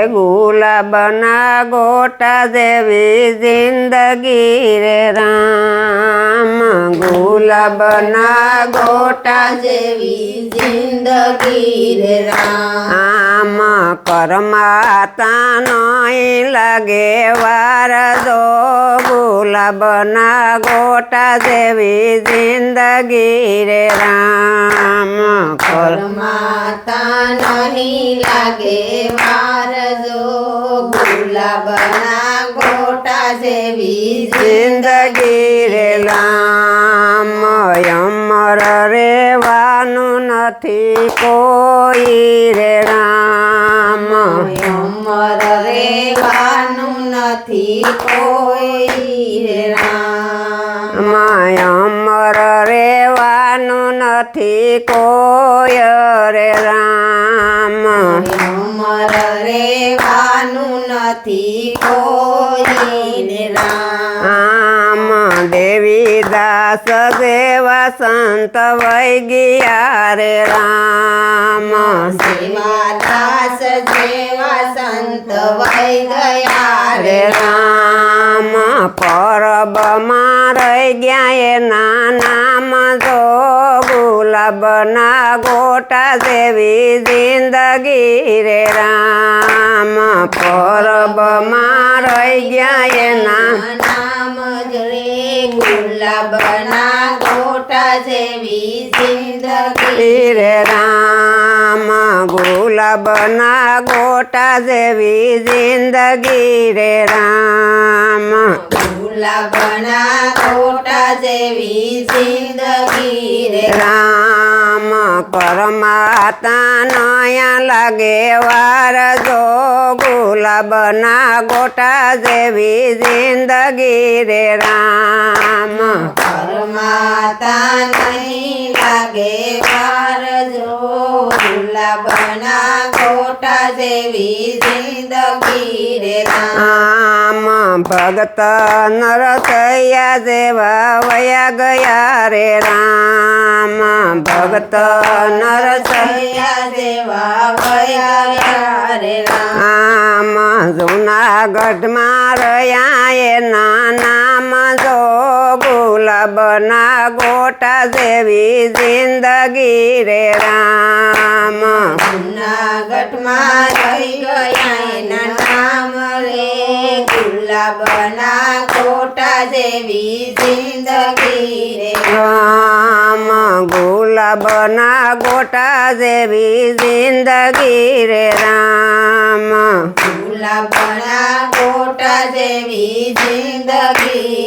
ગુલાબના ગોટા જેવી જિંદગી રે રામ. ગુલાબના ગોટા જેવી જિંદગી રે રામ. કરમાતા નઈ લાગે વાર જો ગુલાબના ગોટા જેવી જિંદગી રે રામ. કરમાતા નહીં લાગે વાર ગોટા જેવી જિંદગી રે રામ. અમર રેવાનું નથી કોઈ રે રામ. અમર રેવાનું નથી કોઈ રે રામ. અમર રેવાનું નથી કોઈ રે રામ. અમર રેવાનું નથી કોઈ રામ. દેવી દાસ દેવા સંત વૈ ગયા રે રામ. સેવાદાસ જેવા સંત વૈ ગયા રે રે રામ પરબમાં રહી ગયા એ નામ જો ગુલાબના ગોટા જેવી જિંદગી રે રામ પરબમાં રહી ગયા એના નામ જરે ગુલાબના ગોટા જેવી જિંદગી રે રામ ગુલાબના ગોટા જેવી જિંદગી રે રામ. ગુલાબના ગોટા જેવી જિંદગી રે રામ. પરમાતા નયા લાગે વાર જો ગુલાબના ગોટા જેવી જિંદગી રે રામ. પરમાતા નહીં લાગે ગુલાબના ગોટા જેવી જિંદગી રે રામ ભગત નરસૈયા જેવા વયા ગયા રે રામ. ભગત નરસૈયા જેવા વયા ગયા રે રામ. જુનાગઢમાં રહ્યા એ જો ગુલાબના ગોટા જેવી જિંદગી રે રામ. જુનાગઢમાં રહી ગયા એના નામ રે. ગુલાબના ગોટા જેવી જિંદગી રે રામ. ગુલાબના ગોટા જેવી જિંદગી રે રામ. ગુલાબના ગોટા જેવી જિંદગી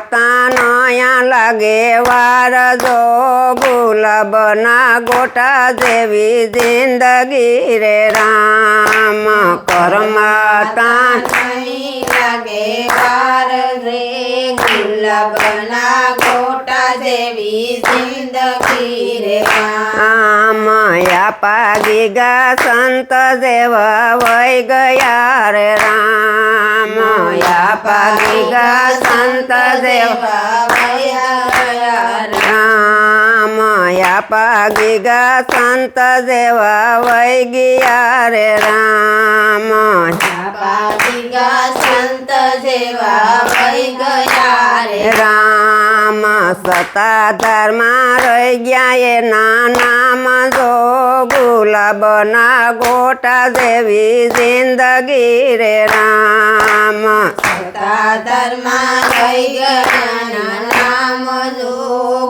કરમાતા નયા લાગે વાર જો ગુલાબના ગોટા જેવી જિંદગી રે રામ કરમાતા નહીં લાગે વાર રે ગુલાબના કોટા જેવી જિંદગી રે રામ આમ યા ગા સંત જેવા વૈ ગયા રે રામ યા ગા સંત જેવા રામ યા ગા સંત જેવા વૈ ગયા રે રામ સંત જેવા વહી ગયા રે. રામ સતાધારમાં રહી ગયા એના નામ જો ગુલાબના ગોટા જેવી જિંદગી રે રામ. ધર્મા રહી ગયા નામ જો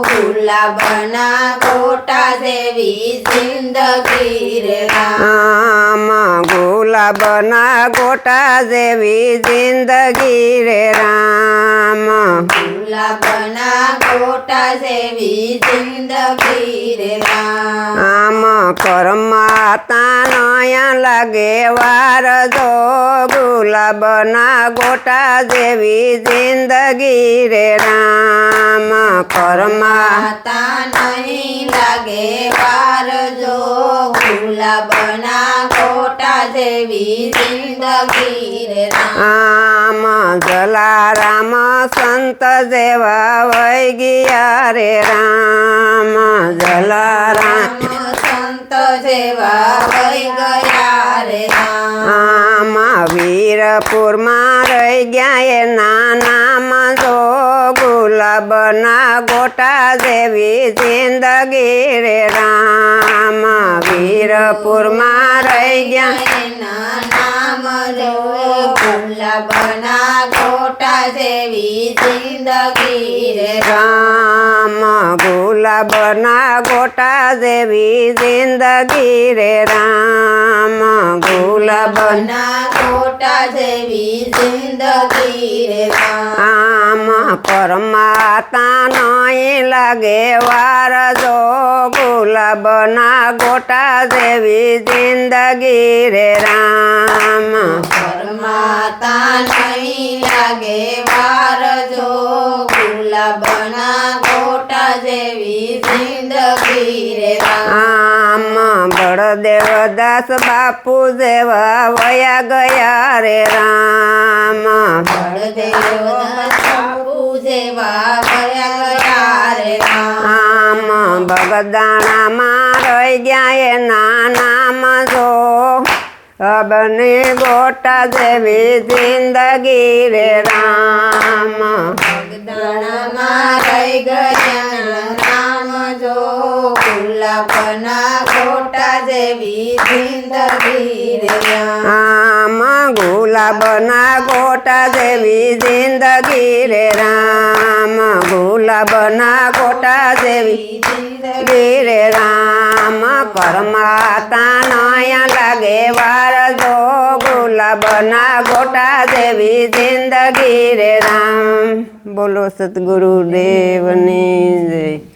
ગુલાબના ગોટા જેવી જિંદગી રે રામ ગુલાબના ગોટા જેવી જિંદગી રે રામ ગુલાબના કોટા જેવી જિંદગી રે રામ આમ કરમાતા નયા લાગે વાર જો ગુલાબના ગોટા જેવી જિંદગી રે રામ કરમા માતા નહીં લાગે વાર જો ગુલાબના કોટા જેવી જિંદગી રે રામ જલારામ સંત જેવા વૈ ગયા રે રામ જલારામ. રામ સંત જેવા વહી ગયા રે રામ. વીરપુરમાં રહી ગયા એ નાનામાં જો ગુલાબના ગોટા જેવી જિંદગી રે રામ. વીરપુરમાં રહી ગયા. નામ જો બના ગોટા જેવી જિંદગી રામ. ગુલાબના ગોટા જેવી જિંદગી રે રામ ગુલાબના ના ગોટા જેવી જિંદગી રે રામ આમ પરમાતા નહીં લાગે વાર જો ગુલાબના ગોટા જેવી જિંદગી રે રામ પરમાતા નહીં લાગે વાર જો ગુલાબના ગોટા જેવી જિંદગી રે રામ આમ બળદેવદાસ બાપુ જેવા વયા ગયા રે રામ બળદેવ બાપુ જેવા ગયા ગયા રે રામ આમ બગદાણામાં રહી ગયા એ નાનામાં જો અબની ગોટા જેવી જિંદગી રે રામ દાણામાં રહી ગયા નામ જો ગુલાબના ગોટા જેવી જિંદગી રે રામ આમ ગુલાબના ગોટા જેવી જિંદગી રે રામ ગુલાબના ગોટા જેવી જિંદગી રે રામ કરમાતા નયા લાગે વાર જો ગુલાબના ગોટા જેવી જિંદગી રે રામ બોલો સદગુરુ દેવની જય.